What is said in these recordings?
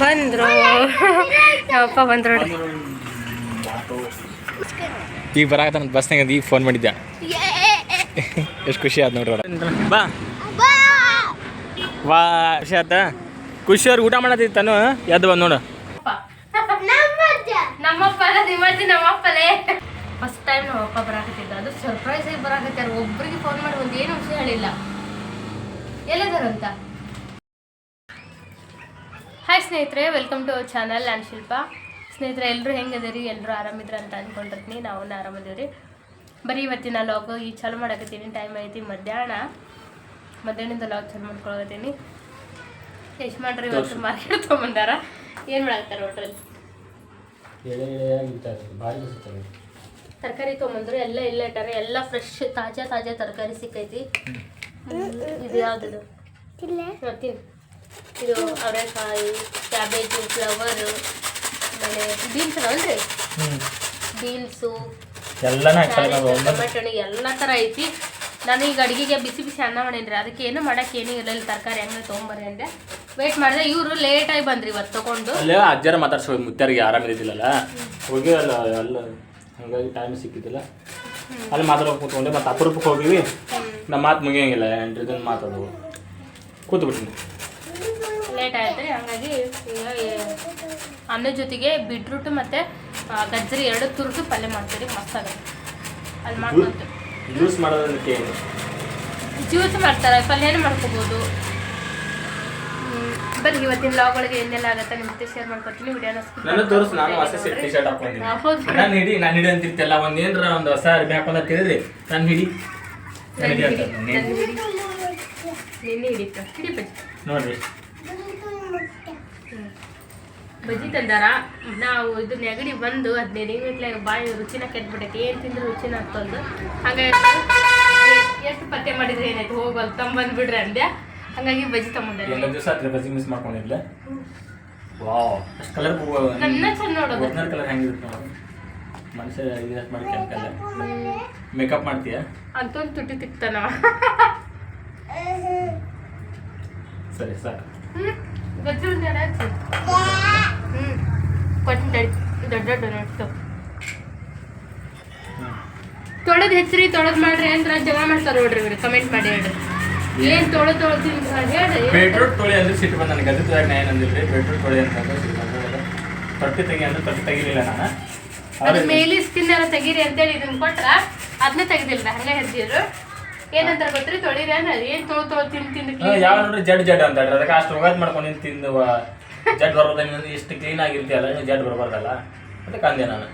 ಬಂದ್ರು. ಅಪ್ಪ ಬಂದ್ರು ಈಗ ಬರಾಕತ್ತ ಬಸ್ನಾಗ ಈಗ ಫೋನ್ ಮಾಡಿದ್ದೆ ಎಷ್ಟು ಖುಷಿ ಆಯ್ತು ನೋಡ್ರಿ ಬಾ. ವಾ ಖುಷಿ ಆತ? ಖುಷಿ ಅವ್ರಿಗೆ ಊಟ ಮಾಡತ್ತಿತ್ತಾನು ಎದ್ದು ಬಂದು ನೋಡು. ನಮ್ಮಪ್ಪ ನಿಮ್ಮಜ್ಜಿ ನಮ್ಮಪ್ಪಲೇ ಫಸ್ಟ್ ಟೈಮ್ ನಮ್ಮಪ್ಪ ಬರಾಕತ್ತಿದ್ದ. ಅದು ಸರ್ಪ್ರೈಸ್ ಆಗಿ ಬರಾಕತ್ತಾರ ಒಬ್ರಿಗೆ ಫೋನ್ ಮಾಡಿ ಒಂದು ಏನು ವಿಷಯ ಹೇಳಿಲ್ಲ. ಎಲ್ಲಿದಾರಂತ ಹಾಯ್ ಸ್ನೇಹಿತರೆ ವೆಲ್ಕಮ್ ಟು ಅವರ್ ಚಾನಲ್ ನಾನು ಶಿಲ್ಪ ಸ್ನೇಹಿತರೆ ಎಲ್ಲರೂ ಹೆಂಗದಿರಿ ಎಲ್ಲರೂ ಆರಾಮಿದ್ರ ಅಂತ ಅಂದ್ಕೊಂಡಿರ್ತೀನಿ ನಾವು ಆರಾಮದೀವ್ರಿ ಬರೀ ಇವತ್ತಿನ ಲಾಗ್ ಈ ಚಾಲು ಮಾಡಕತ್ತೀನಿ. ಟೈಮ್ ಐತಿ ಮಧ್ಯಾಹ್ನ. ಮಧ್ಯಾಹ್ನದಿಂದ ಲಾಗ್ ಚಾಲು ಮಾಡ್ಕೊಳಕತ್ತೀನಿ. ಎಷ್ಟು ಮಾಡ್ರಿ ಇವತ್ತು ಮಾರ್ಕೆಟ್ ತೊಗೊಂಬಂದಾರ. ಏನು ಮಾಡಾಕ್ತಾರೆ ಹೋಟ್ರಲ್ಲಿ ತರಕಾರಿ ತೊಗೊಂಬಂದ್ರು. ಎಲ್ಲ ಇಲ್ಲ ಇಟ್ಟಾರೆ. ಎಲ್ಲ ಫ್ರೆಶ್ ತಾಜಾ ತಾಜಾ ತರಕಾರಿ ಸಿಕ್ಕೈತಿ. ಇದು ಯಾವ್ದು ಇದು ಅವರೆಕಾಯಿ ಕ್ಯಾಬೇಜು ಫ್ಲವರು ಆಮೇಲೆ ಬೀನ್ಸ್ ಅಲ್ರಿ ಬೀನ್ಸು ಎಲ್ಲನ ಟೊಮೆಟೊ ಎಲ್ಲ ಥರ ಐತಿ. ನಾನು ಈಗ ಅಡುಗೆಗೆ ಬಿಸಿ ಬಿಸಿ ಅನ್ನ ಮಾಡೇನ್ರಿ. ಅದಕ್ಕೆ ಏನು ಮಾಡಕ್ಕೆ ಏನೂ ಇಲ್ಲ. ಇಲ್ಲಿ ತರಕಾರಿ ಹಂಗೆ ತೊಗೊಂಬರ್ರಿ ಅಂದೆ. ವೇಟ್ ಮಾಡಿದೆ. ಇವರು ಲೇಟಾಗಿ ಬಂದ್ರಿ ಇವತ್ತು ತೊಗೊಂಡು. ಅಲ್ಲೇ ಅಜ್ಜರ ಮಾತಾಡ್ಸೋ ಮುತ್ತಾರಿಗೆ ಆರಾಮಿದ್ದಿಲ್ಲಲ್ಲ ಹೋಗಿ ಅಲ್ಲ ಅಲ್ಲ ಹಂಗಾಗಿ ಟೈಮ್ ಸಿಕ್ಕಿದ್ದಿಲ್ಲ. ಅಲ್ಲಿ ಮಾತಾಡೋಕೆ ಕೂತ್ಕೊಂಡೆ. ಮತ್ತೆ ಅಪರೂಪಕ್ಕೆ ಹೋಗಿವಿ. ನಮ್ಮ ಮಾತು ಮುಗಿಯಂಗಿಲ್ಲ. ಎಂಟು ಮಾತಾಡೋ ಮಾತಾಡೋದು ಕೂತು ಬಿಡ್ತೀನಿ ಲೇಟ್ ಆಯ್ತು. ಹಂಗಾಗಿ ಈಗ ಅನ್ನದ ಜೊತೆಗೆ ಬೀಟ್ರೂಟ್ ಮತ್ತು ಗಜ್ಜರಿ ಎರಡು ತುರಿದು ಪಲ್ಯ ಮಾಡ್ತೀರಿ ಮಸ್ತ್ ಆಗುತ್ತೆ. ಅಲ್ಲಿ ಮಾಡ್ಕೊಂತೀವಿ ಜ್ಯೂಸ್ ಮಾಡೋದಕ್ಕೆ ಜ್ಯೂಸ್ ಮಾಡ್ತಾರೆ. ಪಲ್ಯನೂ ಮಾಡ್ಕೋಬೋದು. ಬರೀ ಇವತ್ತಿನ ಲಾಗ್ ಒಳಗೆ ಏನೆಲ್ಲ ಆಗುತ್ತೆ ನಿಮ್ಮ ಜೊತೆ ಶೇರ್ ಮಾಡ್ಕೊತೀನಿ ವಿಡಿಯೋನ ನಾನು ತೋರಿಸು ನಾನು ಹೊಸ ಟಿ ಶರ್ಟ್ ಹಾಕೊಂಡಿದ್ದೀನಿ. ನಾನು ಹಿಡಿ ನಾನು ಹಿಡಿ ಅಂತಿರ್ತಿಲ್ಲ ಒಂದು ಏನರ ಒಂದು ಹೊಸ ಅರ್ಬಿ ಹಾಕೊಂಡ ಕೇಳಿದ್ರಿ. ನಾನು ಹಿಡಿ. ನಾನು ಹಿಡಿ. ಅಂತ ನಿನ್ನೆ ಹಿಡಿತು. ಹಿಡಿ ಬಜ್ಜಿ ನೋಡ್ರಿ. ಬಜ್ಜಿ ತಂದಾರ? ನಾವು ಇದು ನೆಗಡಿ ಬಂದು ಹದಿನೈದು ನಿಮಿಟ್ಲೆ ಬಾಯಿ ರುಚಿನ ಕೆಟ್ಬಿಟ್ಟೈತಿ ಏನು ತಿಂದ್ರೆ ರುಚಿನ ಆಗ್ತಂದು ಹಂಗಾಗಿ ಎಷ್ಟು ಪತ್ತೆ ಮಾಡಿದ್ರೆ ಏನಾಯ್ತು? ಹೋಗಲ್ ತಂಬಂದ್ಬಿಡ್ರಿ ಅಂದೆ ಹಂಗಾಗಿ ಬಜ್ಜಿ ತಗೊಂಡೆ ಎಲ್ಲ ದಿವಸ ಹತ್ರ ಬಜ್ಜಿ ಮಿಸ್ ಮಾಡ್ಕೊಂಡಿದ್ಲೆ? ವಾವ್. ಅಷ್ಟು ಕಲರ್ ನನ್ನ ಚೆಂದ ನೋಡೋದು. ಒರಿಜಿನಲ್ ಕಲರ್ ಹೆಂಗಿರುತ್ತೆ ನೋಡು. ಮನುಷ್ಯ ಇದು ಮಾಡಿ ಕೆಮಿಕಲ್ ಮೇಕಪ್ ಮಾಡ್ತೀಯ? ಅಂತೊಂದು ತುಟಿ ತಿಕ್ತಾನ. ಸರಿ ಸಾಕು. ಗಜ್ಜಿ ಒಂದು ಎರಡು ಹಚ್ಚು ಹ್ಮ್ ಕೊಟ್ಟು ದೊಡ್ಡ ದೊಡ್ಡ ನೋಡ್ತು ತೊಳೆದ್ ಹೆಚ್ರಿ ತೊಳೆದ್ ಮಾಡ್ರಿ ಅಂದ್ರೆ ಜಮಾ ಮಾಡ್ತಾರ ನೋಡ್ರಿ ಇವ್ರು ಕಮೆಂಟ್ ಮಾಡಿ ಹೇಳ್ರಿ. ಏನ್ ತೊಳೆ ತೊಳೆದ್ ಹೇಳ್ರಿ ಬೀಟ್ರೂಟ್ ತೊಳಿ ಅಂದ್ರೆ ಸಿಟ್ಟು ಬಂದ ನನಗೆ ಗದ್ದೆ ತೊಳೆಯಾಗ ನಾ ಏನಂದಿಲ್ರಿ ಬೀಟ್ರೂಟ್ ತೊಳಿ ಅಂತ ತೊಟ್ಟಿ ತೆಗಿ ಅಂದ್ರೆ ತೊಟ್ಟಿ ತೆಗಿಲಿಲ್ಲ ನಾನು. ಅದು ಮೇಲಿ ಸ್ಕಿನ್ ಎಲ್ಲ ತೆಗೀರಿ ಅಂತೇಳಿ ಇದನ್ನ ಕೊಟ್ರ ಅದನ್ನ ತೆಗ್ದಿಲ್ಲ ಹಂಗೆ ಹೆಜ್ಜಿರು ಏನಂತಾರ ಗೊತ್ತ್ರಿ ತೊಳಿರಿ ಅಂದ್ರೆ ಏನ್ ತೊಳ್ ತೊಳ್ ತಿನ್ ತಿಂದ್ ಯಾವ ನೋಡ್ರಿ ಜಡ್ ಜಡ್ ಅಂತ ಅದಕ್ಕೆ ಅಷ್ಟು ಹೋಗಾದ್ ಮಾಡ್ಕೊಂಡು ತಿಂದು ಜಡ್ ಬರ್ಬೋದ ನೀನು ಇಷ್ಟು ಕ್ಲೀನ್ ಆಗಿರ್ತೀಯಲ್ಲ ನೀನು ಜಡ್ ಬರ್ಬಾರ್ದಲ್ಲ. ಅದಕ್ಕೆ ಅಂದೆ ನಾನು.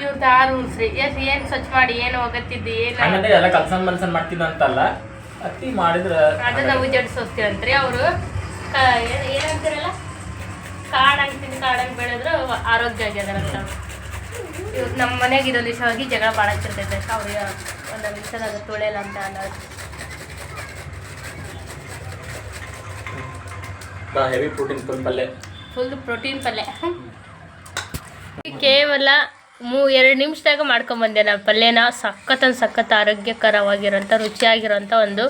ಇವ್ರದ್ದು ಆರು ಉಣ್ಸ್ರಿ. ಎಸ್ ಏನ್ ಸ್ವಚ್ಛ ಮಾಡಿ ಏನು ಹೋಗತ್ತಿದ್ದು ಏನು ಹಂಗಂದ್ರೆ ಎಲ್ಲ ಕಲ್ಸನ್ ಮನ್ಸನ್ ಮಾಡ್ತೀನಿ ಅಂತಲ್ಲ ಅತ್ತಿ ಮಾಡಿದ್ರ ಅದು ನಾವು ಜಡ್ಸೋಸ್ತೀವಂತ್ರಿ ಅವರು. ಏನಂತೀರಲ್ಲ ಕಾಡಂಗ್ ತಿಂದು ಕಾಡಂಗ್ ಬೆಳೆದ್ರು ಆರೋಗ್ಯ ಆಗ್ಯದಾರಂತ ಇವ್ರು ನಮ್ಮ ಮನೆಗೆ ಇದೊಂದು ಹೋಗಿ ಜಗಳ ಭಾಳ ಹಚ್ಚಿರ್ತೈತೆ ಅವ್ರಿಗೆ ಒಂದೊಂದು ದಿವಸದಾಗ ತೊಳೆಯಲ್ಲ ಅಂತ ಅನ್ನೋದು ಹೆವಿ ಪ್ರೋಟೀನ್ ಫುಲ್ ಪಲ್ಯ ಫುಲ್ ಪ್ರೋಟೀನ್ ಪಲ್ಯ ಕೇವಲ ಮೂ ಎರಡು ನಿಮಿಷದಾಗ ಮಾಡ್ಕೊಂಬಂದೆ ನಾನು ಪಲ್ಯನ ಸಖತ್ ಸಖತ್ ಆರೋಗ್ಯಕರವಾಗಿರೋಂಥ ರುಚಿಯಾಗಿರೋಂಥ ಒಂದು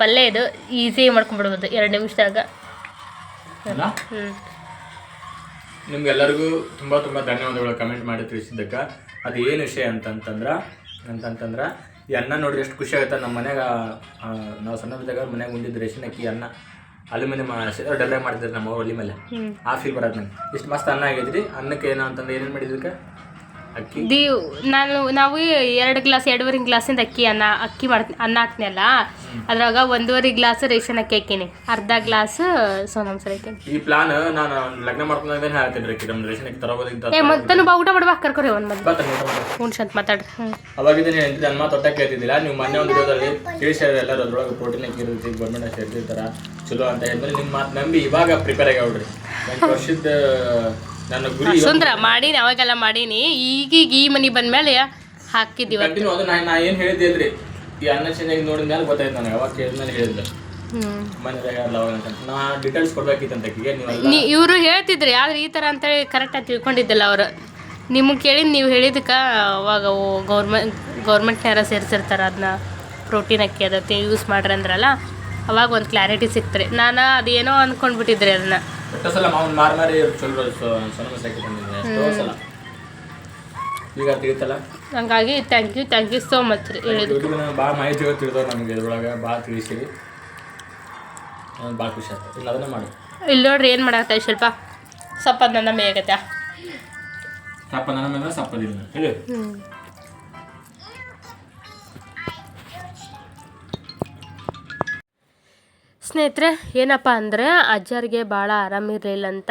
ಪಲ್ಯ ಇದು. ಈಸಿ ಮಾಡ್ಕೊಂಡ್ಬಿಡ್ಬೋದು ಎರಡು ನಿಮಿಷದಾಗ. ಹ್ಞೂ ನಿಮ್ಗೆಲ್ಲರಿಗೂ ತುಂಬ ತುಂಬ ಧನ್ಯವಾದಗಳು ಕಮೆಂಟ್ ಮಾಡಿ ತಿಳಿಸಿದ್ದಕ್ಕೆ. ಅದು ಏನು ವಿಷಯ ಅಂತಂತಂದ್ರೆ ಅಂತಂತಂದ್ರೆ ಈ ಅನ್ನ ನೋಡ್ರಿ ಎಷ್ಟು ಖುಷಿ ಆಗುತ್ತೆ. ನಮ್ಮ ಮನೆಗೆ ನಾವು ಸಣ್ಣದಿದ್ದಾಗ ಮನೆಗೆ ಉಂಡಿದ್ದು ರೇಷನ್ ಅಕ್ಕಿ ಅನ್ನ. ಅಲ್ಯೂಮಿನಿಯಂ ಡಬ್ಬೆ ಮಾಡಿದ್ರು ನಮ್ಮ ಅವ್ರು ಒಲಿ ಮೇಲೆ. ಆ ಫೀಲ್ ಬರೋದು ನಂಗೆ. ಇಷ್ಟು ಮಸ್ತ್ ಅನ್ನ ಆಗಿದ್ರಿ. ಅನ್ನಕ್ಕೆ ಏನು ಅಂತಂದ್ರೆ ಏನೇನು ಮಾಡಿದ್ರಿಕ ಅಕ್ಕಿ? ದಿ ನಾನು ನಾವು ಎರಡು ಗ್ಲಾಸ್ ಎರಡೂವರೆ ಗ್ಲಾಸಿಂದ ಅಕ್ಕಿ ಅನ್ನ ಅಕ್ಕಿ ಮಾಡ್ತೀನಿ ಅನ್ನ ಹಾಕ್ನಲ್ಲ? ಅದ್ರಾಗ ಒಂದೂವರೆ ಗ್ಲಾಸ್ ರೇಷನ್ ಅಕ್ಕಿ ಹಾಕೀನಿ. ಅರ್ಧ ಗ್ಲಾಸ್ ಸೋನಮ್ ಸರ್ ಹಾಕೀನಿ. ಈ ಪ್ಲಾನ್ ನಾನು ಲಗ್ನ ಮಾಡ್ಕೊಂಡಾಗ ಹೇಳ್ತೀನಿ ರೀ ನಮ್ಮ ರೇಷನ್ ಅಕ್ಕಿ ತರೋಬೋದಿತ್ತು ಏ ಮತ್ತೆ ಬಾ ಊಟ ಮಾಡ್ಬೇಕು ಕರ್ಕೊರಿ ಒಂದು ಮತ್ತೆ ಹುಣ್ಸ್ ಅಂತ ಮಾತಾಡ್ರಿ. ಅವಾಗ ಇದನ್ನ ಹೆಂಡತಿ ಮಾತು ತೊಟ್ಟ ಕೇಳ್ತಿದ್ದಿಲ್ಲ. ನೀವು ಮೊನ್ನೆ ಒಂದು ವಿಡಿಯೋದಲ್ಲಿ ತಿಳಿಸ್ಯಾರ ಎಲ್ಲರೂ. ಅದ್ರೊಳಗೆ ಪ್ರೋಟೀನ್ ಇರ್ತೈತಿ ಗೌರ್ಮೆಂಟ್ ಅಷ್ಟು ಚಲೋ ಅಂತ ಹೇಳಿದ್ರೆ ನಿಮ್ಮ ಮಾತು ನಂಬಿ ಇವಾಗ ಪ್ರಿಪೇರ್ ಆಗ್ಯಾವ್ರಿ ಎಂಟು ವರ್ಷದ ನನ್ನ ಗುರಿ ಸುಂದ್ರ ಮಾಡೀನಿ ಅವಾಗೆಲ್ಲ ಮಾಡೀನಿ. ಈಗೀಗ ಈ ಮನೆ ಬಂದ್ಮೇಲೆ ಹಾಕಿದ್ದೀವಿ ಕಂಟಿನ್ಯೂ ಅದು ನಾನು ನಾ ಏನು ಹೇಳಿದ್ದೆ ಅಲ್ರಿ ಈ ಅನ್ನ ಚೆನ್ನಾಗಿ ನೋಡಿದ ಮೇಲೆ ಗೊತ್ತಾಯ್ತು ನನಗೆ ಅವಾಗ ಕೇಳಿದ್ಮೇಲೆ ಹೇಳಿದ್ದೆ ಇವರು ಹೇಳ್ತಿದ್ರು ಆದ್ರೆ ಈ ಥರ ಅಂತೇಳಿ ಕರೆಕ್ಟಾಗಿ ತಿಳ್ಕೊಂಡಿದ್ದಿಲ್ಲ ಅವರು. ನಿಮಗೆ ಕೇಳಿದ್ ನೀವು ಹೇಳಿದಕ್ಕೆ ಅವಾಗ ಗೌರ್ಮೆಂಟ್ ಗೌರ್ಮೆಂಟ್ನಾರ ಸೇರಿಸಿರ್ತಾರೆ ಅದನ್ನ ಪ್ರೋಟೀನ್ ಅಕ್ಕಿ ಅದಕ್ಕೆ ಯೂಸ್ ಮಾಡ್ರಿ ಅಂದ್ರಲ್ಲ. ಅವಾಗ ಒಂದು ಕ್ಲಾರಿಟಿ ಸಿಕ್ತ್ರಿ. ನಾನು ಅದೇನೋ ಅಂದ್ಕೊಂಡ್ಬಿಟ್ಟಿದ್ರಿ ಅದನ್ನ ಈಗ ತಿಳಿತಲ್ಲ ಹಂಗಾಗಿ thank you thank you so much ರೀ ಹೇಳಿದ್ರು ಭಾಳ ಮಾಹಿತಿ ತಿಳಿದವ್ರು ನಮಗೆ ಇದ್ರೊಳಗೆ. ಭಾಳ ತಿಳಿಸಿರಿ. ಭಾಳ ಖುಷಿ ಆಗ್ತದೆ. ಇಲ್ಲ ಅದನ್ನೇ ಮಾಡಿ. ಇಲ್ಲಿ ನೋಡ್ರಿ ಏನು ಮಾಡಾಕತ್ತ ಸ್ವಲ್ಪ ಸ್ವಲ್ಪ ನನ್ನ ಮೇಗತ್ತೆ ಸಪ್ಪ ನನ್ನ ಮೇಲೆ ಸಪ್ಪದಿಲ್ಲ ಹೇಳಿ. ಸ್ನೇಹಿತರೆ, ಏನಪ್ಪ ಅಂದರೆ ಅಜ್ಜರಿಗೆ ಭಾಳ ಆರಾಮಿರಲಿಲ್ಲ ಅಂತ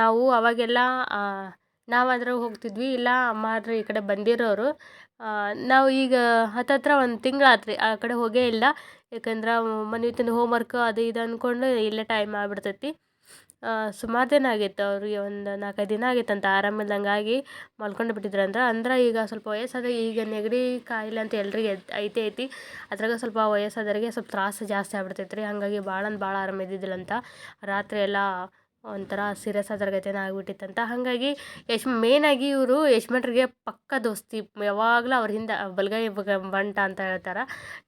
ನಾವು ಅವಾಗೆಲ್ಲ ನಾವಾದರೂ ಹೋಗ್ತಿದ್ವಿ, ಇಲ್ಲ ಅಮ್ಮಾದ್ರೆ ಈ ಕಡೆ ಬಂದಿರೋರು. ನಾವು ಈಗ ಹತ್ತತ್ರ ಒಂದು ತಿಂಗಳಾತ್ರಿ ಆ ಕಡೆ ಹೋಗೇ ಇಲ್ಲ. ಯಾಕಂದ್ರೆ ಮನೆ ತಿಂದು ಹೋಮ್ವರ್ಕ್ ಅದು ಇದು ಅಂದ್ಕೊಂಡು ಇಲ್ಲೇ ಟೈಮ್ ಆಗ್ಬಿಡ್ತೈತಿ. ಸುಮಾರು ದಿನ ಆಗಿತ್ತು ಅವ್ರಿಗೆ ಒಂದು ನಾಲ್ಕೈದು ದಿನ ಆಗಿತ್ತಂತ ಆರಾಮಿಲ್ದಂಗಾಗಿ ಮಲ್ಕೊಂಡು ಬಿಟ್ಟಿದ್ರು ಅಂದ್ರೆ ಅಂದ್ರೆ ಈಗ ಸ್ವಲ್ಪ ವಯಸ್ಸಾದ, ಈಗ ನೆಗಡಿ ಕಾಯಿಲೆ ಅಂತ ಎಲ್ರಿಗೆ ಐತೆ, ಐತಿ. ಅದ್ರಾಗ ಸ್ವಲ್ಪ ವಯಸ್ಸಾದವ್ರಿಗೆ ಸ್ವಲ್ಪ ತ್ರಾಸು ಜಾಸ್ತಿ ಆಗ್ಬಿಡ್ತೈತೆ ರೀ ಹಾಗಾಗಿ ಭಾಳ ಅಂದ್ರೆ ಭಾಳ ಆರಾಮ ಇದ್ದಿದ್ದಿಲ್ಲಂತ ರಾತ್ರಿ ಎಲ್ಲ ಒಂಥರ ಸೀರಿಯಸ್ ಆದ್ರಗತೆನ ಆಗ್ಬಿಟ್ಟಿತ್ತಂತ. ಹಾಗಾಗಿ ಯಶ್ ಮೇನಾಗಿ ಇವರು ಯಶ್ಮಂಟ್ರಿಗೆ ಪಕ್ಕ ದೋಸ್ತಿ, ಯಾವಾಗಲೂ ಅವ್ರ ಹಿಂದೆ ಬಲಗೈ ಬಂಟ ಅಂತ ಹೇಳ್ತಾರೆ.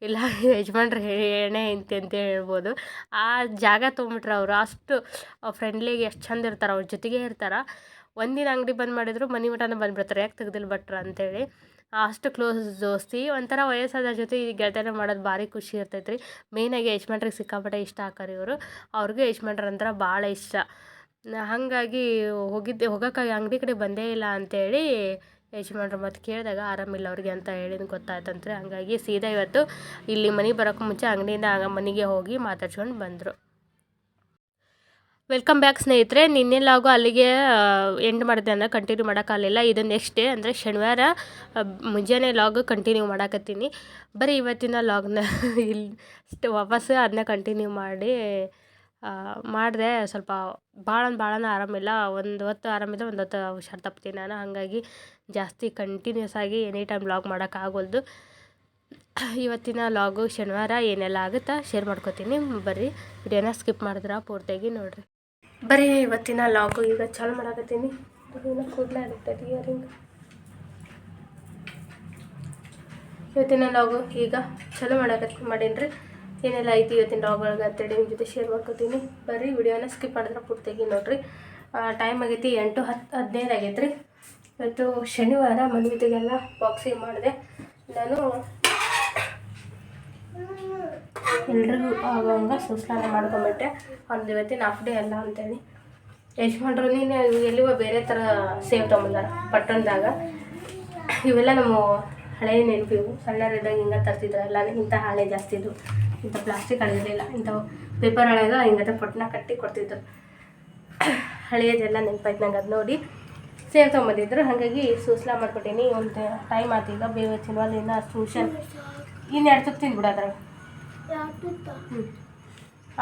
ಇಲ್ಲ ಯಜಮಾನ್ರ ಹೇಳೇ ಇಂತಿ ಅಂತ ಹೇಳ್ಬೋದು. ಆ ಜಾಗ ತೊಗೊಂಬಿಟ್ರೆ ಅವರು ಅಷ್ಟು ಫ್ರೆಂಡ್ಲಿಗೆ ಎಷ್ಟು ಚಂದ ಇರ್ತಾರೆ, ಅವ್ರ ಜೊತೆಗೆ ಇರ್ತಾರೆ. ಒಂದಿನ ಅಂಗಡಿ ಬಂದ್ ಮಾಡಿದ್ರು, ಮನೆ ಮಠನ ಬಂದ್ಬಿಡ್ತಾರೆ, ಯಾಕೆ ತೆಗ್ದಿಲ್ಲ ಭಟ್ರ ಅಂತೇಳಿ. ಅಷ್ಟು ಕ್ಲೋಸ್ ದೋಸ್ತಿ. ಒಂಥರ ವಯಸ್ಸಾದ ಜೊತೆ ಈ ಗೆಳತನ ಮಾಡೋದು ಭಾರಿ ಖುಷಿ ಇರ್ತೈತೆ ರೀ ಮೇಯ್ನಾಗಿ ಯಜಮಾನ್ರಿಗೆ ಸಿಕ್ಕಾಪಟ್ಟೆ ಇಷ್ಟ ಆಕಾರ ಇವರು. ಅವ್ರಿಗೂ ಯಜಮಾನ್ರ ಅಂದ್ರೆ ಭಾಳ ಇಷ್ಟ. ಹಾಗಾಗಿ ಹೋಗಿದ್ದೆ ಹೋಗೋಕ್ಕಾಗಿ ಅಂಗಡಿ ಕಡೆ ಬಂದೇ ಇಲ್ಲ ಅಂತೇಳಿ ಯಜಮಾನ್ರು ಮತ್ತು ಕೇಳಿದಾಗ ಆರಾಮಿಲ್ಲ ಅವ್ರಿಗೆ ಅಂತ ಹೇಳಿದ್ ಗೊತ್ತಾಯ್ತಂತ್ರಿ. ಹಂಗಾಗಿ ಸೀದಾ ಇವತ್ತು ಇಲ್ಲಿ ಮನೆಗೆ ಬರೋಕ್ಕೂ ಮುಂಚೆ ಅಂಗಡಿಯಿಂದ ಆಗ ಮನೆಗೆ ಹೋಗಿ ಮಾತಾಡ್ಸ್ಕೊಂಡು ಬಂದರು. ವೆಲ್ಕಮ್ ಬ್ಯಾಕ್ ಸ್ನೇಹಿತರೆ. ನಿನ್ನೆ ಲಾಗು ಅಲ್ಲಿಗೆ ಎಂಡ್ ಮಾಡಿದೆ ಅಂದರೆ ಕಂಟಿನ್ಯೂ ಮಾಡೋಕ್ಕಾಗಲಿಲ್ಲ ಇದು ನೆಕ್ಸ್ಟ್ ಡೇ ಅಂದರೆ ಶನಿವಾರ ಮುಂಜಾನೆ ಲಾಗ್ ಕಂಟಿನ್ಯೂ ಮಾಡಾಕತ್ತೀನಿ. ಬರೀ ಇವತ್ತಿನ ಲಾಗ್ನ ಇಲ್ಲಿ ವಾಪಸ್ಸು ಅದನ್ನ ಕಂಟಿನ್ಯೂ ಮಾಡಿ ಮಾಡಿದೆ ಸ್ವಲ್ಪ ಭಾಳ ಭಾಳನ ಆರಾಮಿಲ್ಲ ಒಂದು ಹೊತ್ತು ಆರಾಮಿಲ್ಲ ಒಂದು ಹೊತ್ತು ಹುಷಾರು ತಪ್ತೀನಿ ನಾನು. ಹಾಗಾಗಿ ಜಾಸ್ತಿ ಕಂಟಿನ್ಯೂಸ್ ಆಗಿ ಎನಿ ಟೈಮ್ ಲಾಗ್ ಮಾಡೋಕ್ಕಾಗೋಲ್ದು ಇವತ್ತಿನ ಲಾಗು ಶನಿವಾರ ಏನೆಲ್ಲ ಆಗುತ್ತಾ ಶೇರ್ ಮಾಡ್ಕೋತೀನಿ. ಬರ್ರಿ ವಿಡಿಯೋನ ಸ್ಕಿಪ್ ಮಾಡಿದ್ರೆ ಪೂರ್ತಿಯಾಗಿ ನೋಡ್ರಿ. ಬರೀ ಇವತ್ತಿನ ಲಾಗು, ಈಗ ಚಾಲು ಮಾಡಾಕತ್ತೀನಿ. ಕೂಡಲೇ ಆಗುತ್ತೆ ಇಯರಿಂಗ್ ಇವತ್ತಿನ ಲಾಗು, ಈಗ ಚಾಲು ಮಾಡಾಕತ್ತಿ ಮಾಡೀನಿ ಏನೆಲ್ಲ ಐತಿ ಇವತ್ತಿನ ಲಾಗ್ ಒಳಗೆ ಅಂತೇಳಿ ನಿಮ್ಮ ಜೊತೆ ಶೇರ್ ಮಾಡ್ಕೊತೀನಿ. ಬರ್ರಿ ವಿಡಿಯೋನ ಸ್ಕಿಪ್ ಮಾಡಿದ್ರೆ ಪೂರ್ತಿಯಾಗಿ ನೋಡಿರಿ. ಟೈಮ್ ಆಗೈತಿ ಎಂಟು ಹತ್ತು ಹದಿನೈದು ಆಗೈತೆ ರೀ ಇವತ್ತು ಶನಿವಾರ ಮನೆಗೆಲ್ಲ ಬಾಕ್ಸಿಂಗ್ ಮಾಡಿದೆ. ನಾನು ಎಲ್ರಿಗೂ ಆಗೋಂಗ ಸುಸ್ನಾನ ಮಾಡ್ಕೊಂಬಿಟ್ಟೆ. ಒಂದು ಇವತ್ತಿನ ಹಾಫ್ ಡೇ ಅಲ್ಲ ಅಂತೇಳಿ. ಯಜಮಾನ್ರು, ನೀನು ಎಲ್ಲಿವ ಬೇರೆ ಥರ ಸೇವ್ ತೊಗೊಂಬಂದಾರ, ಪಟ್ಟಣದಾಗ. ಇವೆಲ್ಲ ನಮ್ಮ ಹಳೆಯ ನೆನಪು ಇವು. ಸಣ್ಣರಿದ್ದಾಗ ಹಿಂಗೆ ತರ್ತಿದ್ರಲ್ಲ ಇಂಥ ಹಳೆ ಜಾಸ್ತಿ ಇದು ಇಂಥ ಪ್ಲಾಸ್ಟಿಕ್ ಹಳೆದಿರಲಿಲ್ಲ ಇಂಥವು ಪೇಪರ್ ಹಳೆದ ಹಿಂಗತ್ತೆ ಪೊಟ್ಟನ ಕಟ್ಟಿ ಕೊಡ್ತಿದ್ರು. ಹಳೆಯದೆಲ್ಲ ನೆನಪಾಯ್ತು ನಂಗೆ ಅದು ನೋಡಿ ಸೇವ್ ತೊಗೊಂಬಂದಿದ್ರು. ಹಾಗಾಗಿ ಸೂಸ್ಲ ಮಾಡ್ಕೊಟ್ಟೀನಿ. ಒಂದು ಟೈಮ್ ಆತು ಈಗ, ಬೇಗ ಸೂಷನ್ ಟ್ಯೂಷನ್ ಇನ್ನು ಎರಡು ತುತ್ತು ತಿಂದ್ಬಿಡೋದ್ರಾಗ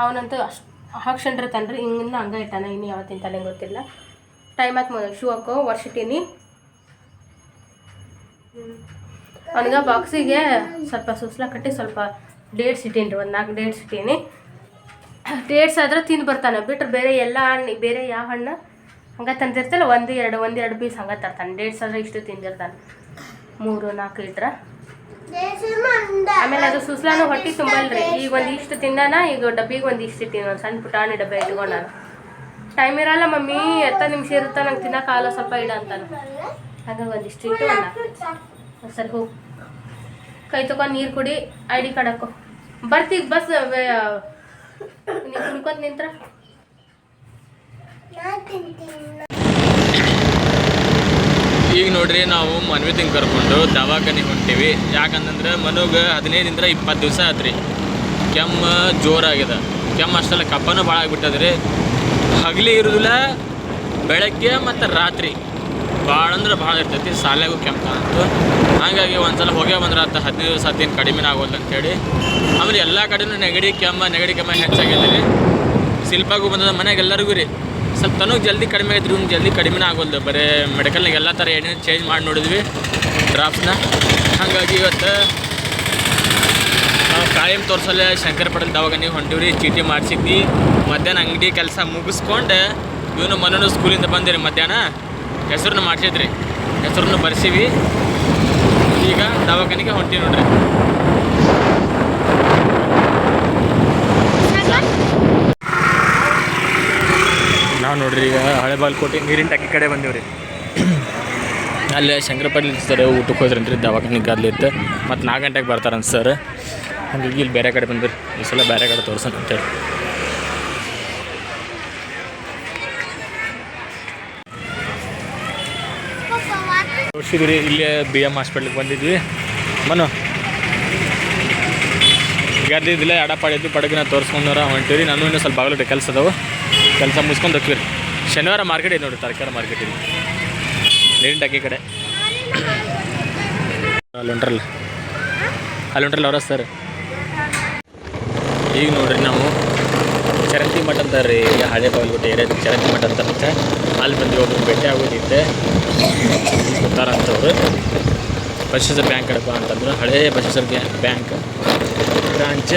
ಅವನಂತೂ ಅಷ್ಟು ಹಾಕ್ಸ್ಕೊಂಡ್ರೆ ರೀ ಹಿಂಗಿನ್ನ ಹಂಗೆ ಇಟ್ಟಾನ, ಇನ್ನು ಯಾವ ತಿಂತಾನೆ ಗೊತ್ತಿಲ್ಲ. ಟೈಮ್ ಮೊದಲು ಶೂ ಹಾಕೋ ವರ್ಷಿಟ್ಟೀನಿ ಅವನಿಗೆ ಬಾಕ್ಸಿಗೆ ಸ್ವಲ್ಪ ಸುಸ್ಲಾ ಕಟ್ಟಿ ಸ್ವಲ್ಪ ಡೇಟ್ಸ್ ಇಟ್ಟೀನಿ ರೀ, ಒಂದು ನಾಲ್ಕು ಡೇಟ್ಸ್ ಇಟ್ಟೀನಿ. ಡೇಟ್ಸ್ ಆದ್ರೆ ತಿಂದು ಬರ್ತಾನೆ, ಬಿಟ್ರೆ ಬೇರೆ ಎಲ್ಲ ಹಣ್ಣು, ಬೇರೆ ಯಾವ ಹಣ್ಣು ಹಂಗೆ ತಂದಿರ್ತಲ್ಲ, ಒಂದು ಎರಡು ಒಂದು ಎರಡು ಪೀಸ್ ಹಂಗೆ ತರ್ತಾನೆ. ಡೇಟ್ಸ್ ಆದರೆ ಇಷ್ಟು ತಿಂದಿರ್ತಾನೆ. ಮೂರು, ನಾಲ್ಕು ಇಟ್ರೆ ಆಮೇಲೆ ಅದು ಸುಸ್ಲಾನು ಹೊಟ್ಟಿ ತುಂಬಲ್ರಿ. ಈಗ ಒಂದು ಇಷ್ಟು ತಿಂದಾನ ಈಗ ಡಬ್ಬಿಗೆ ಒಂದು ಇಷ್ಟು ತಿನ್ನ ಒಂದು ಸಣ್ಣ ಪುಟಾಣಿ ಡಬ್ಬೆ ಇಟ್ಕೊಂಡ ಟೈಮ್ ಇರಲ್ಲ ಮಮ್ಮಿ ಎತ್ತ ನಿಮಿಷ ಇರುತ್ತಾ ನಂಗೆ ಕಾಲ ಸ್ವಲ್ಪ ಇಡ ಅಂತಾನೆ. ಹಾಗಾಗಿ ಒಂದಿಷ್ಟು ಇಟ್ಟು ಸರಿ ಹೋಗು. ಕೈ ತೊಗೊಂಡು ನೀರು ಕುಡಿ ಐ ಡಿ ಕಾರ್ಡ್ ಹಾಕೋ. ಬರ್ತೀಗ ಬಸ್ ನೀವು ಕುಣ್ಕೊಂತ ನಿಂತ್ರ. ನೋಡ್ರಿ, ನಾವು ಮನ್ವಿ ತಿಂಗ್ ಕರ್ಕೊಂಡು ದವಾಖಾನೆಗೆ ಹೊಂಟೀವಿ. ಯಾಕಂತಂದ್ರೆ ಮನುಗೆ ಹದಿನೈದಿಂದ ಇಪ್ಪತ್ತು ದಿವಸ ಆತ್ರಿ. ಕೆಮ್ಮು ಜೋರಾಗಿದೆ. ಕೆಮ್ಮು ಅಷ್ಟೆಲ್ಲ ಕಪ್ಪನೂ ಭಾಳ ಆಗಿಬಿಟ್ಟದ್ರಿ. ಹಗಲಿ ಇರೋದಿಲ್ಲ, ಬೆಳಗ್ಗೆ ಮತ್ತು ರಾತ್ರಿ. ಭಾಳ ಅಂದ್ರೆ ಭಾಳ ಇರ್ತೈತಿ ಸಾಲಾಗೂ ಕೆಮ್ಮು ಅಂತು. ಹಾಗಾಗಿ ಒಂದ್ಸಲ ಹೋಗೇ ಬಂದ್ರೆ ಆತ ಹದಿನೈದು ದಿವಸ ಹತ್ತೇನು ಕಡಿಮೆ ಆಗೋಲ್ಲ ಅಂತೇಳಿ. ಆಮೇಲೆ ಎಲ್ಲ ಕಡೆನೂ ನೆಗಡಿ ಕೆಮ್ಮ ನೆಗಡಿ ಕೆಮ್ಮ ಹೆಚ್ಚಾಗಿದೆ ರೀ ಶಿಲ್ಪಾಗೂ ಬಂದದ ಮನೆಗೆ ಎಲ್ಲರಿಗೂ ರೀ. ಸ್ವಲ್ಪ ತನಗೆ ಜಲ್ದಿ ಕಡಿಮೆ ಇವ್ನು ಜಲ್ದಿ ಕಡಿಮೆನೇ ಆಗೋಲ್ದು ಬರೀ ಮೆಡಿಕಲ್ನಾಗ ಎಲ್ಲ ಥರ ಎಣ್ಣೆ ಚೇಂಜ್ ಮಾಡಿ ನೋಡಿದ್ವಿ ಡ್ರಾಪ್ಸ್ನ ಹಾಗಾಗಿ ಇವತ್ತು ಕಾಯಂ ತೋರ್ಸಲ್ಲ ಶಂಕರ ಪಟೇಲ್ ದವಾಖಾನಿಗೆ ಹೊಂಟಿವ್ರಿ ಚೀಟಿ ಮಾಡಿಸಿದ್ವಿ. ಮಧ್ಯಾಹ್ನ ಅಂಗಡಿ ಕೆಲಸ ಮುಗಿಸ್ಕೊಂಡು ಇವನು ಮನೂ ಸ್ಕೂಲಿಂದ ಬಂದಿರಿ ಮಧ್ಯಾಹ್ನ. ಹೆಸರನ್ನ ಮಾಡಿಸಿದ್ರಿ, ಹೆಸರನ್ನು ಬರ್ಸೀವಿ. ಈಗ ದವಾಖಾನಿಗೆ ಹೊಂಟಿ ನೋಡ್ರಿ. ನಾವು ನೋಡ್ರಿ ಈಗ ಹಳೆ ಬಾಲ್ಕೋಟೆ, ನೀರಿನ ಟ್ಯಾಕಿ ಕಡೆ ಬಂದೀವಿ ಅಲ್ಲೇ ಶಂಕರ ಪಾಟೀಲ್ ಸರ್ ಊಟಕ್ಕೆ ಹೋದ್ರಂತ್ರಿ, ದವಾಖಾನಿಗೆ ಅಲ್ಲಿ ಇತ್ತು ಮತ್ತು ನಾಲ್ಕು ಗಂಟೆಗೆ ಬರ್ತಾರಂತ ಸರ್ ಹಂಗಾಗಿ ಇಲ್ಲಿ ಬೇರೆ ಕಡೆ ಬಂದಿರಿ ಈ ಸಲ ಬೇರೆ ಕಡೆ ತೋರ್ಸೋಣ ಅಂತೇಳಿ. ತೋರಿಸಿದ್ರಿ, ಇಲ್ಲೇ ಬಿ ಎಂ ಹಾಸ್ಪಿಟ್ಲಿಗೆ ಬಂದಿದ್ವಿ. ಮನು. ಗದ್ದಿದ್ದಿಲ್ಲ ಎಡಪಾಡಿದ್ದು ಪಡಗಿನ ತೋರಿಸ್ಕೊಂಡಾರ ಹೊಂಟಿವ್ರಿ. ನಾನು ಇನ್ನೂ ಸ್ವಲ್ಪ ಬಾಗಲೋಟೆ ಕೆಲಸ ಅದಾವು. ಕೆಲಸ ಮುಗಿಸ್ಕೊಂಡು ಹೋಗ್ತೀವಿ. ಶನಿವಾರ ಮಾರ್ಕೆಟ್ ಇದೆ ನೋಡಿ, ತರಕಾರಿ ಮಾರ್ಕೆಟ್ ಇದೆ. ನೀರಿನ ಕಡೆ. ಅಲ್ಲಿ ಹೊಂಟ್ರಲ್ಲ ಅಲ್ಲಿ ಹೊಂಟ್ರಲ್ಲ ಅವರ ಸರ್. ಈಗ ನೋಡ್ರಿ ನಾವು ಚರಂತಿ ಮಠ ಅಂತ ರೀ, ಈಗ ಹಳೆ ಬಾಗಲಕೋಟೆ ಏರಿಯಾದ ಚರಂತಿ ಮಠ ಅಂತ ಮತ್ತೆ ಅಲ್ಲಿ ಬಂದು ಒಬ್ಬರು ಭೇಟಿ ಆಗೋದಿತ್ತೆ ಗೊತ್ತಾರಂತವ್ರು ಬಸವೇಶ್ವರ ಬ್ಯಾಂಕ್ ಕಡೆಪ ಅಂತಂದ್ರೆ. ಹಳೇ ಬಸವೇಶ್ವರ ಬ್ಯಾಂಕ್. ಬ್ರಾಂಚ್.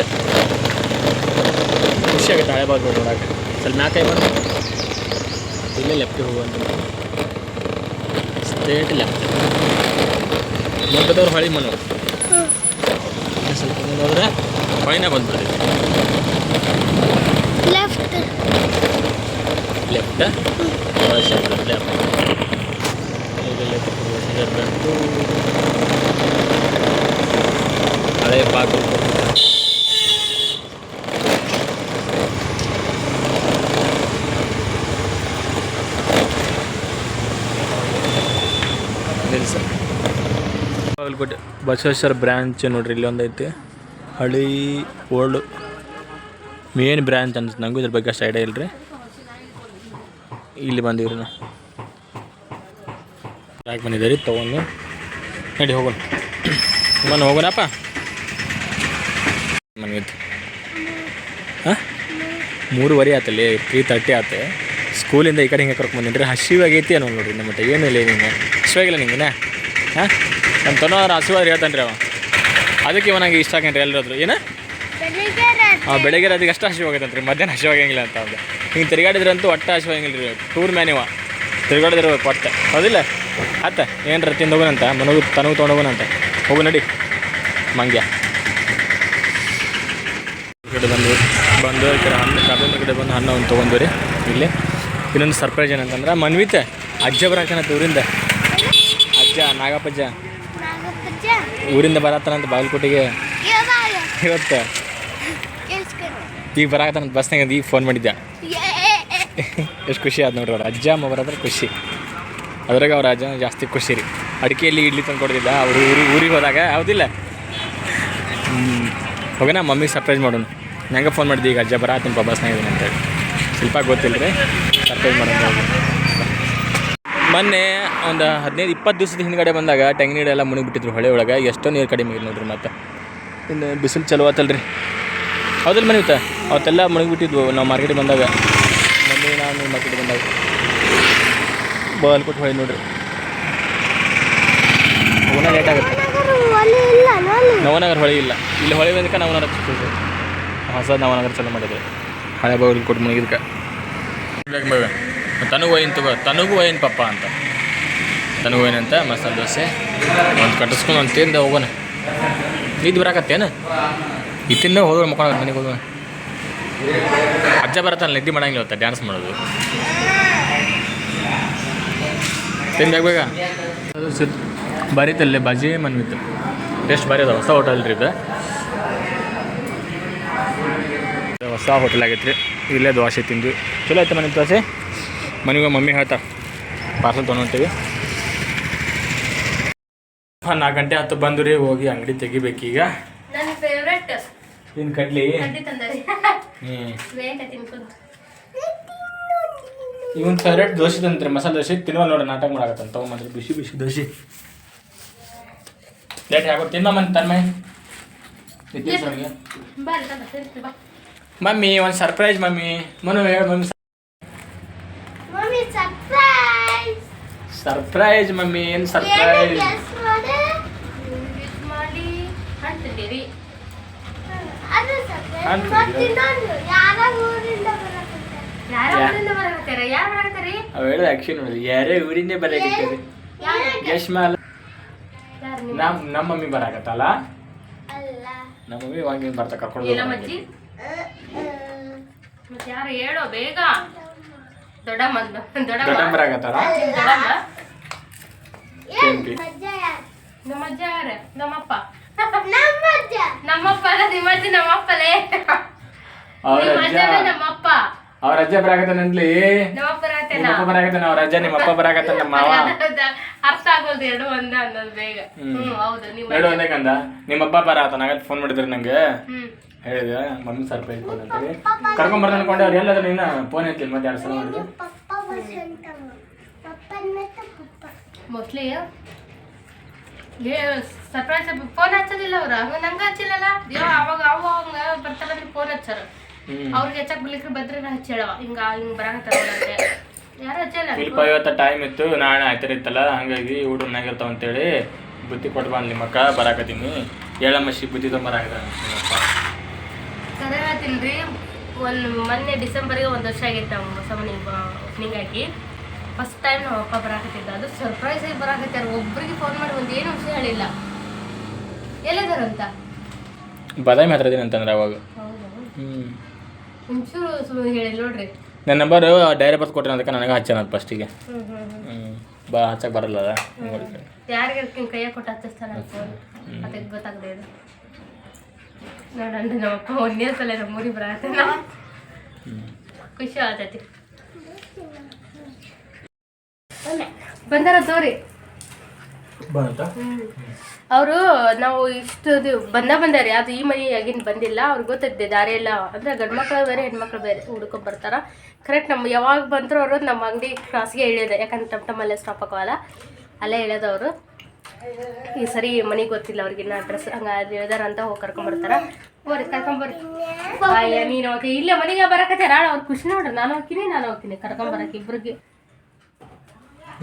ಖುಷಿಯಾಗುತ್ತೆ ಹಳೆ ಬಾಗಲಕೋಟೆ ನೋಡಕ್ಕೆ. ಸ್ವಲ್ಪ ಮ್ಯಾಕೆ ಬಂದು ಇಲ್ಲೇ ಲೆಫ್ಟಿಗೆ ಹೋಗುವಂತ. ಸ್ಟ್ರೇಟ್ ಲೆಫ್ಟ್ ಮೊದಲದವ್ರು ಹೊಳಿ ಮನೆ ಸ್ವಲ್ಪ ಹೋದ್ರೆ ಹೊಳಿನ ಬಂದ್ಬಿಡ್ರಿ ಲೆಫ್ಟ್ ಲೆಫ್ಟ್ ಲೆಫ್ಟ್ ಲೆಫ್ಟ್ ಹಳೆ ಬಾಗಿಲು ನಿಲ್ಲಿ ಸರ್ ಬಾಗಲಕೋಟೆ ಬಸವೇಶ್ವರ ಬ್ರ್ಯಾಂಚ್ ನೋಡ್ರಿ, ಇಲ್ಲಿ ಒಂದೈತಿ ಹಳಿ ಓಲ್ಡ್ ಮೇನ್ ಬ್ರ್ಯಾಂಚ್ ಅನ್ಸುತ್ತೆ. ನನಗೂ ಇದ್ರ ಬಗ್ಗೆ ಅಷ್ಟು ಐಡಿಯಾ ಇಲ್ಲರಿ ಇಲ್ಲಿ ಬಂದಿವ್ರಿ ನಾವು ಯಾಕೆ ಬಂದಿದ್ದೀರಿ ತೊಗೊಂಡು. ನಡಿ, ಹೋಗೋಣ. ಮನೆ ಹೋಗೋಣಪ್ಪ. ಮನೆಗೆ ಹಾಂ? ಮೂರುವರೆ ಆತಲ್ಲಿ ತ್ರೀ ತರ್ಟಿ ಆತು. ಸ್ಕೂಲಿಂದ ಈ ಕಡೆ ಹಿಂಗೆ ಕರ್ಕೊಂಡು ರೀ. ಹಸಿವಾಗೈತಿ ಅನ್ನೋ ನೋಡ್ರಿ ನಮ್ಮ ಮತ್ತೆ ಏನಿಲ್ಲ. ನಿಂಗೆ ಹಸಿವಾಗಿಲ್ಲ ನಿಂಗೆ ಹಾಂ? ನಮ್ಮ ತನೋರು ಹಸಿವಾದ್ರೆ ಹೇಳ್ತಾನೆ ರೀ ಅವ. ಅದಕ್ಕೆ ಇವನಾಗಿ ನಂಗೆ ಇಷ್ಟ ಆಗೇನ್ರಿ ಎಲ್ಲರಾದ್ರು ಏನು? ಹಾಂ ಬೆಳಗ್ಗೆ ಅದಕ್ಕೆ ಅಷ್ಟು ಹಸಿವಾಗೈತಂತ್ರಿ ಮಧ್ಯಾಹ್ನ ಹಸಿವಾಗಂಗಿಲ್ಲ ಅಂತ ಅವ್ರು ಹಿಂಗೆ ತಿರುಗಾಡಿದ್ರಂತೂ ಒಟ್ಟು ಹಸಿವಾಗಂಗಿಲ್ಲ ರೀ ಟೂರ್ ಮ್ಯಾನ್ ಇವ. ತಿರುಗಾಡಿದಿರ್ಬೇಕು ಒಟ್ಟು. ಹೌದಿಲ್ಲ? ಆತ, ಏನರ ತಿಂದು ಹೋಗೋಣಂತ ಮನಗು, ತನಗೂ ತೊಗೊಂಡು ಹೋಗೋಣಂತ ಹೋಗು ನಡಿ. ಮಂಗ್ಯ. ಕಡೆ ಬಂದು ಬಂದು, ಈ ಕಡೆ ಹಣ್ಣು ಕಡೆ ಬಂದು ಹಣ್ಣು ಒಂದು ತೊಗೊಂಡು ರೀ ಇಲ್ಲಿ. ಇನ್ನೊಂದು ಸರ್ಪ್ರೈಸ್ ಏನಂತಂದ್ರೆ, ಮನ್ವಿತೆ, ಅಜ್ಜ ಬರಾಕನತ್ತ ಊರಿಂದ. ಅಜ್ಜ, ನಾಗಪ್ಪಜ್ಜ. ಊರಿಂದ ಬರತ್ತಾನಂತ ಬಾಗಲಕೋಟೆಗೆ ಇವತ್ತು ಈಗ ಬರಾಕತ್ತಾನಂತ ಬಸ್ನಾಗ ಈಗ ಫೋನ್ ಮಾಡಿದ್ದೆ ಎಷ್ಟು ಖುಷಿ ಆದ್ ನೋಡ್ರಿ ಅವ್ರು. ಅಜ್ಜ ಅಮ್ಮ ಬರೋದ್ರೆ ಖುಷಿ. ಅದ್ರಾಗ ಅವ್ರ ಅಜ್ಜ ಜಾಸ್ತಿ ಖುಷಿ ರೀ. ಅಡಿಕೆಯಲ್ಲಿ ಇಡ್ಲಿ ತಂದು ಕೊಡ್ತಿದ್ದ. ಅವ್ರು ಊರಿಗೆ ಊರಿಗೆ ಹೋದಾಗ ಹೌದಿಲ್ಲ? ಹೋಗ ಹೋಗೋಣ ಮಮ್ಮಿಗೆ ಸರ್ಪ್ರೈಸ್ ಮಾಡೋಣ. ನಂಗೆ ಫೋನ್ ಮಾಡಿದ್ದೆ ಈಗ ಅಜ್ಜ ಬರಾತನಪ್ಪ ಬಸ್ನಾಗ ಇದೀನಿ ಅಂತೇಳಿ ಸ್ವಲ್ಪ ಗೊತ್ತಿಲ್ಲ ರೀ ಸರ್ಪ್ರೈಸ್ ಮಾಡೋಣ. ಮೊನ್ನೆ ಒಂದು ಹದಿನೈದು, ಇಪ್ಪತ್ತು ದಿವಸದ ಹಿಂದ್ಗಡೆ ಬಂದಾಗ ತೆಂಗಿನ ಗಿಡ ಎಲ್ಲ ಮುಳುಗಿಬಿಟ್ಟಿದ್ರು ಹೊಳೆ ಒಳಗೆ. ಎಷ್ಟೋ ನೀರು ಕಡಿಮೆ ಆಗಿದೆ ನೋಡ್ರಿ ಮತ್ತೆ. ಇನ್ನು ಬಿಸಿಲು ಚಲೋ ಆತಲ್ರಿ. ಹೌದಲ್ಲ ಮನೆ ಅವತ್ತೆಲ್ಲ ಮುಳುಗಿಬಿಟ್ಟಿದ್ವು ನಾವು ಮಾರ್ಕೆಟಿಗೆ ಬಂದಾಗ. ಮೊನ್ನೆ ನಾನು ಮಾರ್ಕೆಟಿಗೆ ಬಂದಾಗ. ಬಾಲ್ ಕೊಟ್ಟು ಹೊಳೆ ನೋಡ್ರಿ. ಅವನ ಲೇಟ್ ಆಗುತ್ತೆ. ನವನಗರ ಹೊಳೆ ಇಲ್ಲ. ಇಲ್ಲಿ ಹೊಳೆ ಬಂದಕ್ಕೆ ನವನಗರ ಹೊಸ ನವನಗರ ಚಲೋ ಮಾಡಿದೆ. ಹಳೆ ಬಾಗಿಲು ಕೊಟ್ಟು ಮುಳುಗಿದ್ಕ ತನಗೂ ಒಯ್ಯಿನ ತಗೋ ತನಗೂ ಒಯ್ಯಿನ ಪಪ್ಪ ಅಂತ. ತನಗೂ ಒಯ್ಯಿನ ಅಂತ, ಮಸಾಲೆ ದೋಸೆ. ಒಂದು ಕಟ್ಟಿಸ್ಕೊಂಡು ಒಂದು ತಿಂದು ಹೋಗೋಣ. ನೀದ್ ಬರಾಕತ್ತೇನು? ಈ ತಿಂದ ಹೋದ್ರೆ ಮಕ್ಕಳ ಮನೆಗೆ ಹೋಗೋಣ. ಅಜ್ಜ ಬರತ್ತಲ್ಲ, ನಿದ್ದೆ ಮಾಡಂಗಿಲ್ಲ ಇವತ್ತು ಡ್ಯಾನ್ಸ್ ಮಾಡೋದು. ತಿನ್ಬೇಕು ಬೇಗ ಸಿತ್ ಬರೀತಲ್ಲೇ, ಬಾಜಿ ಮನ್ವಿತ್ತು ಟೇಸ್ಟ್ ಭಾರಿ ಅದ ಹೊಸ ಹೋಟೆಲ್ ರೀ ಇದು. ಇದು ಹೊಸ ಹೋಟೆಲ್ ಆಗೈತೆ ರೀ ಇಲ್ಲೇ ದೋಸೆ ತಿಂದ್ವಿ. ಚಲೋ ಆಯ್ತು ಮನೆ ದೋಸೆ? ಮನೆಗೆ ಮಮ್ಮಿ ಹೇಳ್ತಾರೆ ಪಾರ್ಸಲ್ ತೊಗೊಂತೀವಿ ಹಾಂ ನಾಲ್ಕು ಗಂಟೆ ಹತ್ತು ಬಂದು ರೀ ಹೋಗಿ ಅಂಗಡಿ ತೆಗಿಬೇಕೀಗ. ಇನ್ನು ಕಡ್ಲಿ? ಇವನ್ ಫೇವ್ರೇಟ್ ದೋಸೆ ತಂತ್ರಿ ಮಸಾಲೆ ದೋಸೆ. ತಿನ್ನುವ ನೋಡಿ ನಾಟಕ ಮಾಡಾಕತ್ತಂತ ತಗೊಂಬಂದ್ರಿ ಬಿಸಿ ಬಿಸಿ ದೋಸೆ. ಲೇಟ್ ಹಾಕೋ ತಿನ್ನ ಮನ್ ತನ್ಮೆ ಮಮ್ಮಿ ಒಂದು surprise mummy. Manu mummy. Surprise surprise mummy ಏನು ಸರ್ಪ್ರೈಸ್ ಹೇಳೋದು ಆ್ಯಕ್ಷನ್ ನೋಡಿ ಯಾರೇ ಊರಿಂದೇ ಬರಾಕತ್ತೀರಿ ಯಶ್ ಮಾಲ ಯಾರು ನಮ್ಮ ನಮ್ಮ ಮಮ್ಮಿ ಬರಾಕತ್ತಲ್ಲ? ಅಲ್ಲ. ನಮ್ಮ ಮಮ್ಮಿ ವಾಂಗಿ ಬರ್ತಾ ಕರ್ಕೊಂಡು ಯಾರು ಹೇಳೋ ಬೇಗ. ದೊಡ್ಡಮ್ಮ. ದೊಡ್ಡಮ್ಮ ಆಗತ್ತಾರ? ದೊಡ್ಡಮ್ಮ. ಯಾರು? ನಮ್ಮಪ್ಪ. ಅಲ್ಲ ನಮ್ಮಪ್ಪಲೇ. ಅವ್ರ ಅಜ್ಜ ಅಜ್ಜನ ನಮ್ಮಪ್ಪ. ಅವ್ರ ಅಜ್ಜ ಬರಾಕತ್ತಾನಂತ್ಲಿ ನಮ್ಮಪ್ಪ ಬರಾಕತ್ತಾನ ಅವ್ರ ಅಜ್ಜ ನಿಮ್ಮಪ್ಪ ಬರಾಕತ್ತಾನ ನಮ್ಮ ಮಾವ? ಅರ್ಥ ಆಗೋದು ಎರಡು ಒಂದೇ ಅನ್ನೋದು ಬೇಗ. ಹ್ಮ್. ಹೌದು ನಿಮ್ಮ ಎರಡು ಒಂದೇಕಂದ ನಿಮ್ಮಪ್ಪ ಬರಾಕತ್ತಾನ ಫೋನ್ ಮಾಡಿದ್ರೆ ನಂಗೆ. ಹ್ಮ್. ಹೇಳಿದೆ ಮಮ್ಮಿ ಸರ್ಪ್ರೈಸ್ ಕೊಡು ಅಂತೇಳಿ. ಕರ್ಕೊಂಡ್ ಬರ್ತಾನೆ ಅನ್ಕೊಂಡೆ ಅವ್ರು ಎಲ್ಲಾದ್ರೂ ಇನ್ನ ಫೋನ್ ಎತ್ತಿಲ್ಲ ಮತ್ತೆ ಎರಡು ಸಲ ಪಪ್ಪ. ಮೋಸ್ಟ್ಲಿ ಸರ್ಪ್ರೈಸ್ ಫೋನ್ ಹಚ್ಚೋದಿಲ್ಲ ಅವ್ರು. ನಂಗೆ ನಂಗ ಹಚ್ಚಿಲ್ಲಲ್ಲ. ಯೋ ಅವಾಗ ಅವ ಅವಂಗ ಬರ್ತಾರಂದ್ರೆ ಫೋನ್ ಹಚ್ಚಾರ. ಅವ್ರಿಗೆ ಹೆಚ್ಚಾಗಿ ಬಿಡ್ಲಿಕ್ಕೆ ಬಂದ್ರೆ ಹಚ್ಚೇಳವ ಹಿಂಗ ಹಿಂಗ್ ಬರಂಗತ್ತೆ ಯಾರು ಹಚ್ಚಲ್ಲ. ಇಲ್ಪ ಇವತ್ತ ಟೈಮ್ ಇತ್ತು ನಾಳೆ ಆಯ್ತರ ಇತ್ತಲ್ಲ ಹಂಗಾಗಿ ಊಟನಾಗ ಇರ್ತಾವ ಅಂತೇಳಿ ಬುತ್ತಿ ಕೊಟ್ಟು ನಿಮ್ಮಕ್ಕ ಬರಾಕತ್ತೀನಿ ಏಳಮ್ಮಶಿ ಬುತ್ತಿ ತೊಂಬರಾಕತ್ತ ನಿಮ್ಮಪ್ಪ ರೀ ಒಂದು ಮೊನ್ನೆ ಡಿಸೆಂಬರ್ಗೆ ಒಂದು ವರ್ಷ ಆಗೈತೆ ನಾವು ಹೊಸ ಓಪನಿಂಗ್ ಹಾಕಿ ಫಸ್ಟ್ ಟೈಮ್ ನಮ್ಮ ಅಪ್ಪ ಬರಾಕತ್ತಿದ್ದ. ಅದು ಸರ್ಪ್ರೈಸ್ ಆಗಿ ಬರಾಕತ್ತಾರ ಒಬ್ಬರಿಗೆ ಫೋನ್ ಮಾಡಿ ಒಂದು ಏನು ವಿಷಯ ಹೇಳಿಲ್ಲ. ಎಲ್ಲಿದಾರಂತ ಬದಾಮಿ ಹತ್ರ ಇದೀನಿ ಅಂತಂದ್ರೆ ಅವಾಗ. ಹೌದಾ? ಹ್ಮ್. ಒಂಚೂರು ಸುಮ್ಮನೆ ಹೇಳಿ ನೋಡ್ರಿ. ನನ್ನ ನಂಬರ್ ಡೈರಿ ಬರ್ದು ಕೊಟ್ಟಿನ ಅದಕ್ಕೆ ನನಗೆ ಹಚ್ಚಾನ ಫಸ್ಟಿಗೆ ಹ್ಮ್ ಹ್ಮ್ ಬಾ ಹಚ್ಚಕ್ಕೆ ಬರಲ್ಲ ಅದ. ಯಾರಿಗೆ ಕೈಯ ಕೊಟ್ಟು ಹಚ್ಚಿಸ್ತಾನೆ ಫೋನ್ ಅದಕ್ಕೆ ಗೊತ್ತಾಗದೆ ನೋಡಂದ್ರೆ ನಮ್ಮಪ್ಪ ಒಂದೇ ಸಲ ನಮ್ಮೂರಿ ಬರತ್ತೇನ. ಖುಷಿ ಆತೈತಿ ಬಂದಾರ ತೋರಿ ಅವರು ನಾವು ಇಷ್ಟು ಬಂದ ಬಂದಾರೆ ಅದು ಈ ಮನೆ ಆಗಿನ ಬಂದಿಲ್ಲ. ಅವ್ರಿಗೆ ಗೊತ್ತಿದ್ದೆ ದಾರಿ ಎಲ್ಲ. ಅಂದ್ರೆ ಗಂಡು ಮಕ್ಳು ಬೇರೆ ಹೆಣ್ಮಕ್ಳು ಬೇರೆ ಹುಡ್ಕೊಂಡ್ ಬರ್ತಾರ. ಕರೆಕ್ಟ್ ನಮ್ಮ ಯಾವಾಗ ಬಂದ್ರು ಅವರು ನಮ್ಮ ಅಂಗಡಿ ಕ್ರಾಸ್ಗೆ ಇಳಿಯೋದೆ ಯಾಕಂದ್ರೆ ಟಮ್ ಟಮ್ ಅಲ್ಲೇ ಸ್ಟಾಪ್ ಆಗೋಲ್ಲ ಅಲ್ಲೇ ಇಳಿಯೋದು ಅವರು ಈ ಸರಿ ಮನೆಗೆ ಗೊತ್ತಿಲ್ಲ ಅವ್ರಿಗಿನ್ನ ಅಡ್ರೆಸ್ ಹಂಗ ಅಂತ ಹೋಗಿ ಕರ್ಕೊಂಬರ್ತಾರ ಬರ್ರಿ. ಕರ್ಕೊಂಬರ್ರಿ ಅಯ್ಯ ನೀನು ಹೋಗಿ. ಇಲ್ಲೇ ಮನೆಗೆ ಬರಕತ್ತಾರ ಅವ್ರ ಖುಷಿ ನೋಡ್ರಿ. ನಾನು ಹೋಗ್ತೀನಿ ನಾನು ಹೋಗ್ತೀನಿ. ಕರ್ಕೊಂಬರಕ್ಕೆ ಇಬ್ರಿಗೆ.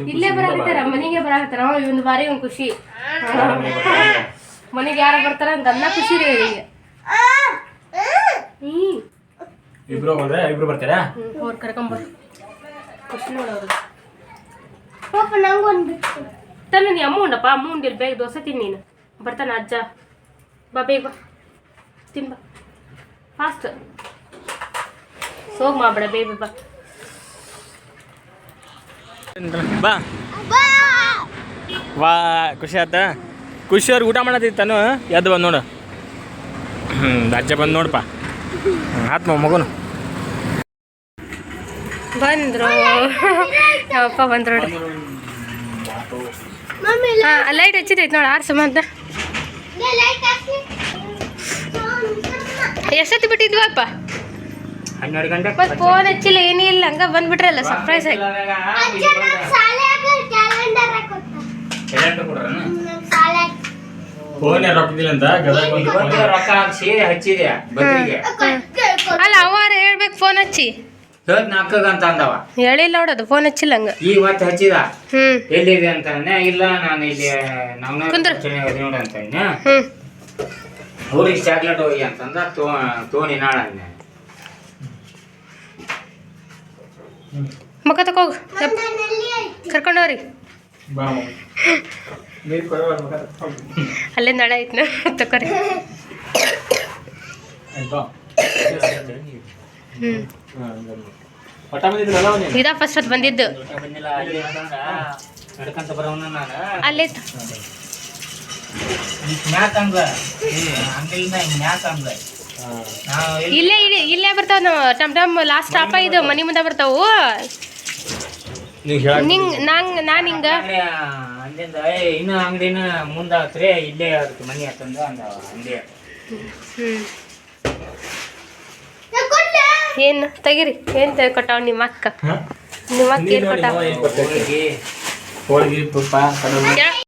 ಇಲ್ಲೇ ಬರಾಕತ್ತಾರ ಮನೆಗೆ ಬರಾಕತ್ತಾರ ಇವನ್ ಬಾರಿ ಒಂದು ಖುಷಿ. ಮನೆಗೆ ಯಾರು ಬರ್ತಾರ ಅಂತ ಅನ್ನ ಖುಷಿ ರೀ ಇವರಿಗೆ ಹ್ಮ್. ಇಬ್ರು ಹೋದ್ರೆ ಇಬ್ರು ಬರ್ತೀರಾ? ಅವ್ರು ಕರ್ಕೊಂಬರ್ ಖುಷಿ ನೋಡೋರು ಪಾಪ ನಂಗೊಂದು ತನ್ನ ನೀ ಅಮ್ಮ ಉಂಡಪ್ಪ ಅಮ್ಮ ಉಂಡಿಲ್ ಬೇಗ ದೋಸೆ ತಿನ್ ನೀನು. ಬರ್ತಾನ ಅಜ್ಜ. ಬಾ ಬೇಗ ತಿನ್ಬ ಫಾಸ್ಟ್ ಸೋಗ್ ಮಾಡ್ಬೇಡ ಬೇಬಿ ಬಾ. ಬಾ. ವಾ ಖುಷಿ ಆತ. ಖುಷಿ ಅವ್ರಿಗೆ ಊಟ ಮಾಡತ್ತಿತ್ತಾನು ಎದ್ದು ಬಂದು ನೋಡು. ಹ್ಞೂ ಅಜ್ಜ ಬಂದು ನೋಡಪ್ಪ ಆತ್ಮ ಮಗನು. ಬಂದ್ರು. ಅಪ್ಪ ಬಂದ್ರು ಹಾಂ ಲೈಟ್ ಹಚ್ಚಿದೈತೆ ನೋಡಿ ಆರು ಹಾಕಿ ಎಷ್ಟೊತ್ತು ಬಿಟ್ಟಿದ್ವಪ್ಪ ಮತ್ತೆ ಫೋನ್ ಹಚ್ಚಿಲ್ಲ ಏನೂ ಇಲ್ಲ ಹಂಗ ಬಂದ್ಬಿಟ್ರಲ್ಲ ಸರ್ಪ್ರೈಸ್ ಆಗಿ. ಅಂತ? ಅಲ್ಲ ಅವಾರ ಹೇಳ್ಬೇಕು ಫೋನ್ ಹಚ್ಚಿ. ನಾಲ್ಕಗ ಅಂತ ಅಂದವ. ಹೇಳಿಲ್ಲ ನೋಡೋದು ಫೋನ್ ಹಚ್ಚಿಲ್ಲ ಹಂಗ. ಇವತ್ತು ಹಚ್ಚಿದ? ಹ್ಞೂ ಎಲ್ಲಿದೆ ಅಂತ ಅಂದೆ ಇಲ್ಲ ನಾನು ಇಲ್ಲಿ ನಮ್ಮ ಕುಂದ್ರು. ನೋಡ ಅಂತ ಅಂದೆ. ಹ್ಞೂ ಅವ್ರಿಗೆ ಚಾಕ್ಲೇಟ್ ಹೋಗಿ ಅಂತಂದ ತೋ ತೋಣಿ ನಾಳ ಅಂದೆ. ಮುಖ ತಕೋಗ್ ಕೊಡೋಣ ಅಲ್ಲೇ ನಳ ಐತ್ನ ತಕೋರಿ. ಆಯ್ತಾ ಇದ ಫಸ್ಟ್ ಹೊತ್ತು ಬಂದಿದ್ದು. ಬಂದಿಲ್ಲ ಅಲ್ಲಿ ಇಲ್ಲೇ ಇಲ್ಲೇ ಬರ್ತಾವ ನಾವು. ಟಮ್ ಟಮ್ ಲಾಸ್ಟ್ ಸ್ಟಾಪ ಇದು ಮನಿ ಮುಂದೆ ಬರ್ತಾವು. ನಿಂಗ್ ನಂಗ್ ನಾನು ಹಿಂಗ. ಇನ್ನು ಅಂಗಡಿನ ಮುಂದಾತ್ರಿ ಇಲ್ಲೇ ಅದಕ್ಕೆ ಮನಿ ಅಂದ ಅಂಗಡಿ ಹ್ಞೂ? ಏನು? ತೆಗಿರಿ. ಏನ್ ತೆಗೆಕೊಟ್ಟಾವ ನಿಮ್ಮ ಅಕ್ಕ? ನಿಮ್ಮ ಅಕ್ಕ ಏನ್ ಕೊಟ್ಟಾವ? ಹೋಳಿಗೆ ತುಪ್ಪ